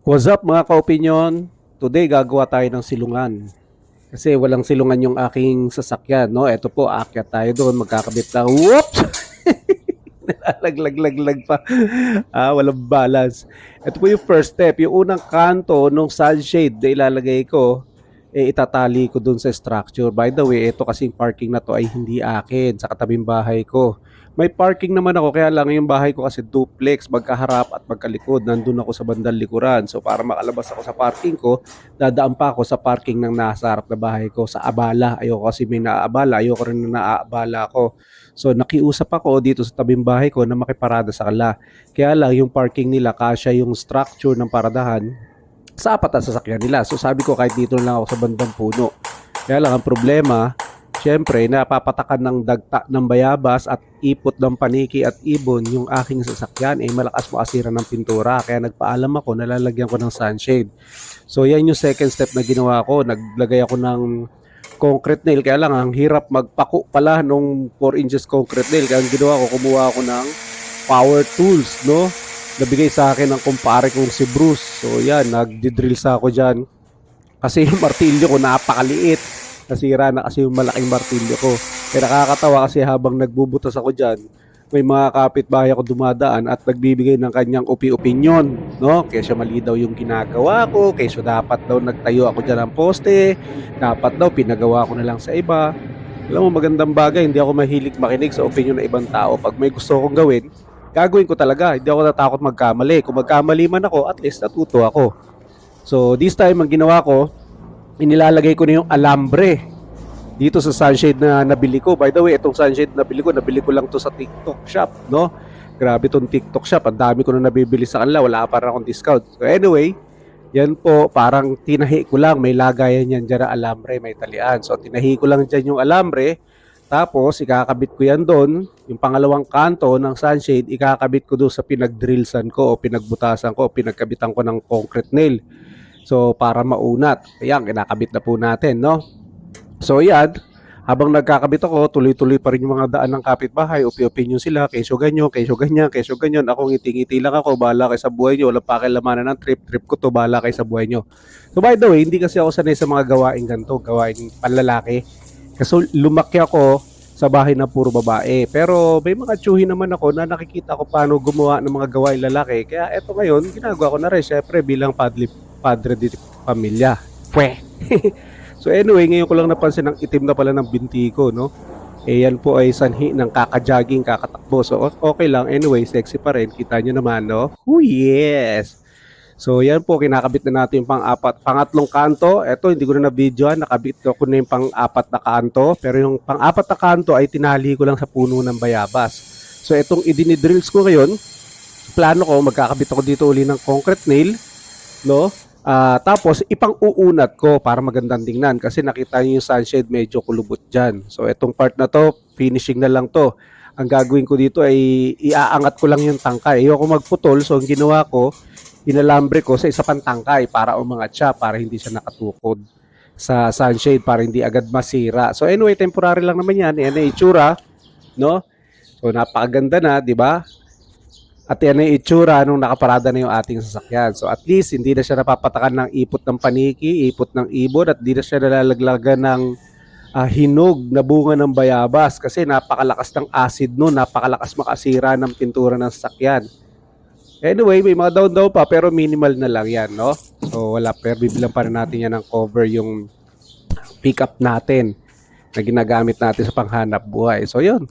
What's up mga ka-opinion? Today gagawa tayo ng silungan. Kasi walang silungan yung aking sasakyan, no? Ito po, aakyat tayo doon, magkakabit lang. Whoops! Nalaglaglag pa. ah, walang balance. Ito po yung first step. Yung unang kanto nung sunshade na ilalagay ko, eh, itatali ko dun sa structure. By the way, ito kasing parking na to ay hindi akin sa katabing bahay ko. May parking naman ako, kaya lang yung bahay ko kasi duplex, magkaharap at magkalikod. Nandun ako sa bandang likuran. So para makalabas ako sa parking ko, dadaan pa ako sa parking ng nasa harap na bahay ko sa abala. Ayoko kasi may naaabala, ayoko rin na naaabala ako. So nakiusap ako dito sa tabing bahay ko na makiparada sa kala. Kaya lang yung parking nila, kasya yung structure ng paradahan sa apat na sasakyan nila. So sabi ko kahit dito lang ako sa bandang puno. Kaya lang ang problema, syempre napapatakan ng dagta ng bayabas at ipot ng paniki at ibon yung aking sasakyan. Eh malakas makasira ng pintura. Kaya nagpaalam ako nalalagyan ko ng sunshade. So yan yung second step na ginawa ko. Naglagay ako ng concrete nail. Kaya lang ang hirap magpako pala nung 4 inches concrete nail. Kaya ang ginawa ko kumuha ako ng power tools no nabigay sa akin ng kumpare kong si Bruce so yan nagdi-drill sa ako dyan kasi yung martilyo ko napakaliit nasira na kasi yung malaking martilyo ko. Kaya nakakatawa kasi habang nagbubutas ako dyan, may mga kapitbahay ako dumadaan at nagbibigay ng kanyang upi-opinyon, no? Kesyo mali daw yung ginagawa ko, kesyo dapat daw nagtayo ako dyan ng poste, dapat daw pinagawa ko na lang sa iba. Alam mo, magandang bagay, hindi ako mahilig makinig sa opinion ng ibang tao. Pag may gusto akong gawin, gagawin ko talaga. Hindi ako natakot magkamali. Kung magkamali man ako, at least natuto ako. So, this time, ang ginawa ko, inilalagay ko na yung alambre dito sa sunshade na nabili ko. By the way, itong sunshade na nabili ko, nabili ko lang to sa TikTok shop, no? Grabe tong TikTok shop. Ang dami ko na nabibili sa kanila. Wala pa rin akong discount. So anyway, yan po, parang tinahi ko lang. May lagayan yan dyan na alambre, may talian. So tinahi ko lang dyan yung alambre. Tapos, ikakabit ko yan doon. Yung pangalawang kanto ng sunshade, ikakabit ko doon sa pinagdrillsan ko o pinagbutasan ko o pinagkabitan ko ng concrete nail. So, para maunat. Ayan, kinakabit na po natin, no? So, yan. Habang nagkakabit ako, tuloy-tuloy pa rin yung mga daan ng kapitbahay. Upi-opinion sila, kesyo ganyan, kesyo ganyan, kesyo ganyan. Ako ngiti-ngiti lang ako, bahala kayo sa buhay nyo. Walang pakilamanan ng trip, trip ko to, bahala kayo sa buhay nyo. So, by the way, hindi kasi ako sanay sa mga gawain ganito, gawain panlalaki. Kasi lumaki ako sa bahay na puro babae. Pero may mga tsuhi naman ako na nakikita ko paano gumawa ng mga gawain lalaki. Kaya eto ngayon, ginagawa ko na rin, syempre, bilang padre, padre di pamilya. Pwe! so anyway, ngayon ko lang napansin ang itim na pala ng binti ko, no? Eh, yan po ay sanhi ng kakajogging, kakatakbo. So, okay lang. Anyway, sexy pa rin. Kita nyo naman, no? Oh, yes! So, yan po, kinakabit na natin yung pang-apat. Pangatlong kanto, eto, hindi ko na na-videoan. Nakabit ko na yung pang-apat na kanto. Pero yung pang-apat na kanto ay tinali ko lang sa puno ng bayabas. So, itong idinidrills ko ngayon, plano ko, magkakabit ako dito uli ng concrete nail, no? Ah, tapos, ipang-uunat ko para magandang tingnan kasi nakita niyo yung sunshade medyo kulubot dyan. So, itong part na to, finishing na lang to. Ang gagawin ko dito ay iaangat ko lang yung tangkay. Ayoko magputol, so ang ginawa ko, inalambre ko sa isa pang tangkay para umangat siya, para hindi siya nakatukod sa sunshade, para hindi agad masira. So anyway, temporary lang naman yan. Yan ang itsura, no? So napakaganda na, di ba? At yan ang itsura nung nakaparada na yung ating sasakyan. So at least hindi na siya napapatakan ng ipot ng paniki, ipot ng ibon at hindi na siya nalalaglagan ng ah, hinog na bunga ng bayabas kasi napakalakas ng acid no, napakalakas makasira ng pintura ng sasakyan. Anyway, may mga down-down pa pero minimal na lang yan, no? So wala, pero bibilang pa rin natin yan ng cover yung pickup natin na ginagamit natin sa panghanap buhay. So yun,